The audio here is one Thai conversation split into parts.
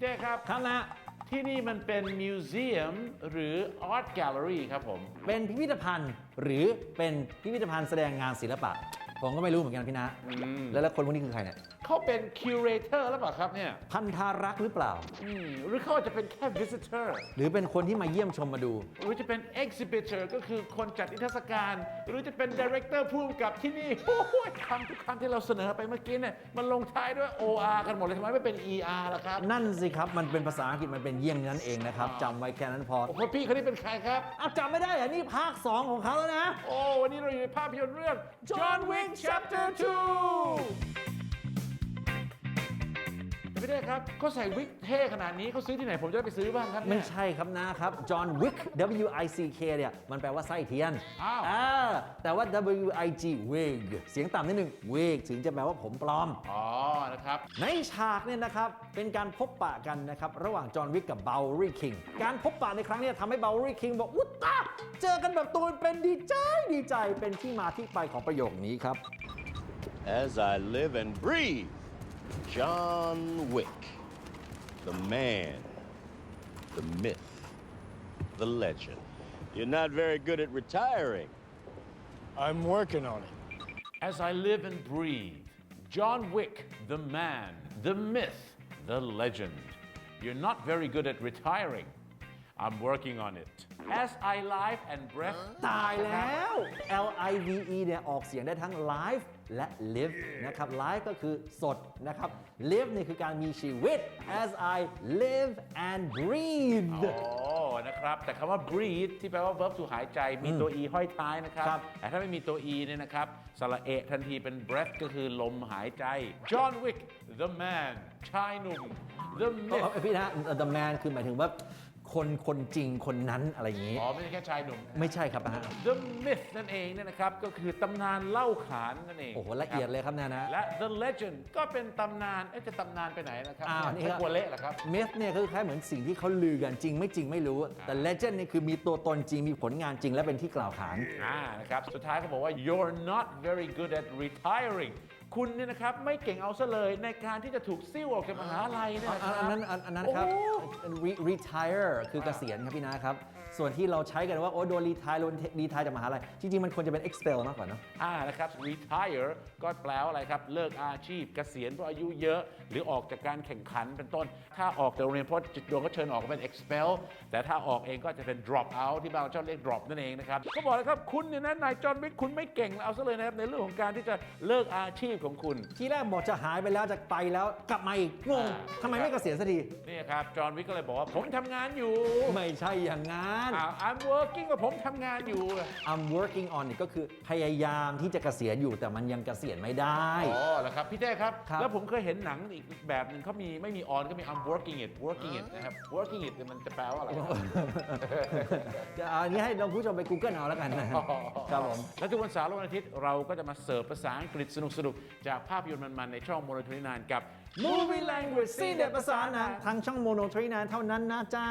พี่เต้ครับ ครับนะที่นี่มันเป็นมิวเซียมหรืออาร์ตแกลเลอรี่ครับผม เป็นพิพิธภัณฑ์หรือเป็นพิพิธภัณฑ์แสดงงานศิลปะ ผมก็ไม่รู้เหมือนกันพี่นะ แล้วแล้วคนพวกนี้คือใครเนี่ย เขาเป็นคิวเรเตอร์แล้วเปล่าครับเนี่ยพันธารักษ์หรือเปล่า อืมหรือเขาอาจจะเป็นแค่ visitor หรือเป็นคนที่มาเยี่ยมชมมาดู หรือจะเป็น exhibitor ก็คือคนจัดนิทรรศการ หรือจะเป็น director ผู้กำกับที่นี่โอ้โหคำทุกคำที่เราเสนอไปเมื่อกี้เนี่ยมันลงท้ายด้วย OR กันหมดเลยทำไมไม่เป็น ER ล่ะครับนั่นสิครับ มันเป็นภาษาอังกฤษมันเป็นเยี่ยงนั้นเองนะครับจำไว้แค่นั้นพอโอ้โหพี่คนนี้เป็นใครครับ อ้าวจำไม่ได้เหรอนี่ภาค 2 ของเขาแล้วนะ โอ้วันนี้เราอยู่ในภาพยนตร์เรื่อง John Wick Chapter 2 พี่เต้ครับเขาใส่วิกเท่ขนาดนี้เขาซื้อที่ไหนผมจะได้ไปซื้อบ้างครับไม่เนี่ย ใช่ครับนะครับจอห์นวิก W I C K เนี่ยมันแปลว่าไส้เทียนอ้าว อ่าแต่ว่า W I G wig เสียงต่ำนิดนึง wig ถึงจะแปลว่าผมปลอม อ๋อนะครับ ในฉากเนี่ยนะครับ เป็นการพบปะกันนะครับ ระหว่างจอห์นวิกกับเบลลี่คิงการพบปะในครั้งเนี้ทำให้เบลลี่คิงบอก อุ๊ยตาเจอกันแบบตัวเป็นๆดีใจดีใจเป็นที่มาที่ไปของประโยคนี้ครับ As I live and breathe, John Wick, the man, the myth, the legend. You're not very good at retiring. I'm working on it. As I live and breathe, John Wick, the man, the myth, the legend. You're not very good at retiring. I'm working on it. As I live and breath ตายแล้ว L I V E เนี่ยออกเสียงได้ทั้ง live และ live นะครับ live ก็คือสดนะครับ live นี่คือการมีชีวิต as I live and breathe โอ้นะครับ แต่คำว่า breathe ที่แปลว่า verb to หายใจ มีตัว e ห้อยท้ายนะครับ ครับ แต่ถ้าไม่มีตัว e เนี่ยนะครับ สระเอะทันทีเป็น breath ก็คือลมหายใจ John Wick the man ชายหนุ่ม the เอ้ย myth พี่นะ the man คือหมายถึงว่า คนคนจริงคนนั้นอะไรอย่างนี้ อ๋อไม่ใช่แค่ชายหนุ่ม ไม่ใช่ครับนะฮะ The myth นั่นเองเนี่ยนะครับก็คือตำนานเล่าขานนั่นเองโอ้โหละเอียดเลยครับเนะนะ และ The legend ก็เป็นตำนานเอ๊ะจะตำนานไปไหนนะครับอ้าวนี่ไม่ครับ กลัวเละเหรอครับ myth เนี่ยก็คือคล้ายเหมือนสิ่งที่เขาลือกันจริงไม่จริงไม่รู้ แต่ legend เนี่ยคือมีตัวตนจริงมีผลงานจริงและเป็นที่กล่าวขาน อ่านะครับ สุดท้ายเขาบอกว่า you're not very good at retiring คุณเนี่ยนะครับไม่เก่งเอาซะเลยในการที่จะถูกซิ่วออกจากมหาลัยเนี่ยนะคอัรับนนั้นอันอันนั้นครับ โอ้ Re- retire คือเกษียณครับพี่นะครับ ส่วนที่เราใช้กันว่าโอ้โดน retire โดน retire จากมหาลัย จริง ๆ มันควรจะเป็น expel มากกว่าเนอะ อ่านะครับ retire ก็แปลว่าอะไรครับ เลิกอาชีพเกษียณเพราะอายุเยอะ หรือออกจากการแข่งขันเป็นต้น ถ้าออกจากโรงเรียนเพราะจิตดวงก็เชิญออกก็เป็น expel แต่ถ้าออกเองก็จะเป็น drop out ที่บางเราชอบเรียก drop นั่นเองนะครับ ก็บอกเลยครับ คุณเนี่ยนะนายจอห์นวิกคุณไม่เก่งเอาซะเลยนะครับ ในเรื่องของการที่จะเลิกอาชีพของคุณ ทีแรกบอกจะหายไปแล้วจะไปแล้วกลับมาอีกงงอ่าทำไมไม่เกษียณสักทีนี่ครับ จอห์นวิกก็เลยบอกว่าผมทำงานอยู่ไม่ใช่อย่างนั้นอ่า I'm working ว่าผมทำงานอยู่ I'm working on it ก็คือพยายามที่จะเกษียณอยู่แต่มันยังเกษียณไม่ได้ อ๋อแล้วครับ พี่เต้ครับ ครับ แล้วผมเคยเห็นหนังอีกแบบหนึ่งเขามีไม่มี on ก็มี I'm working it working it นะครับ working it เนี่ยมันจะแปลว่าอะไรครับ จะเอาอันนี้ให้เราผู้ชมไป Google เอาแล้วกันนะครับครับผม และทุกวันเสาร์และวันอาทิตย์เราก็จะมาเสิร์ฟภาษาอังกฤษสนุกๆจากภาพยนตร์มันๆในช่องโมโนทนานกับ Movie Language ซีเด็ดภาษานะทางช่องโมโนทรีนานเท่านั้นนะจ๊ะ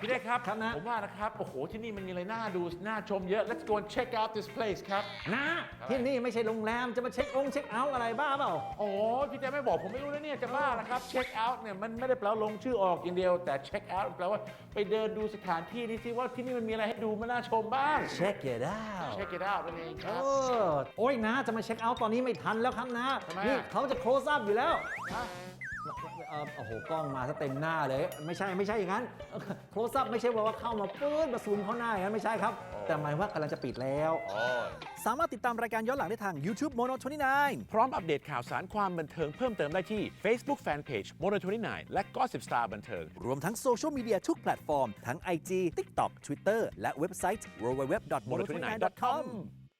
พี่เต้ครับ ครับนะ ผมว่านะครับ โอ้โห ที่นี่มันมีอะไรน่าดู น่าชมเยอะ let's go and check out this place ครับ นะ ที่นี่ไม่ใช่โรงแรมจะมาเช็คองค์เช็คเอาท์อะไรบ้าเปล่า โอ้พี่เต้ไม่บอกผมไม่รู้นะเนี่ย จะบ้านะครับ check out เนี่ย มันไม่ได้แปลว่าลงชื่อออกอย่างเดียว แต่ check out แปลว่าไปเดินดูสถานที่นี่สิว่าที่นี่มันมีอะไรให้ดูมันน่าชมบ้าง Check it out check it out นั่นเองคเอรับ อ โอ้ยนะ จะมาเช็คเอาท์ตอนนี้ไม่ทันแล้วครับนะ ทำไมอะ นี่เขาจะ close up อยู่แล้วฮะเอ่อโอ้โหกล้องมาซะเต็มหน้าเลย ไม่ใช่ไม่ใช่อย่างนั้น close up ไม่ใช่ว่าเข้ามาปื้นมาซูมเข้าหน้าอย่างนั้นไม่ใช่ครับ แต่หมายว่ากำลังจะปิดแล้วสามารถติดตามรายการย้อนหลังได้ทาง YouTube Mono 29 พร้อมอัปเดตข่าวสารความบันเทิงเพิ่มเติมได้ที่ Facebook Fanpage m o n o 29และ Gossip Star บันเทิง รวมทั้งโซเชียลมีเดียทุกแพลตฟอร์ม ทั้ง IG TikTok Twitter และเว็บไซต์ www.mono29.com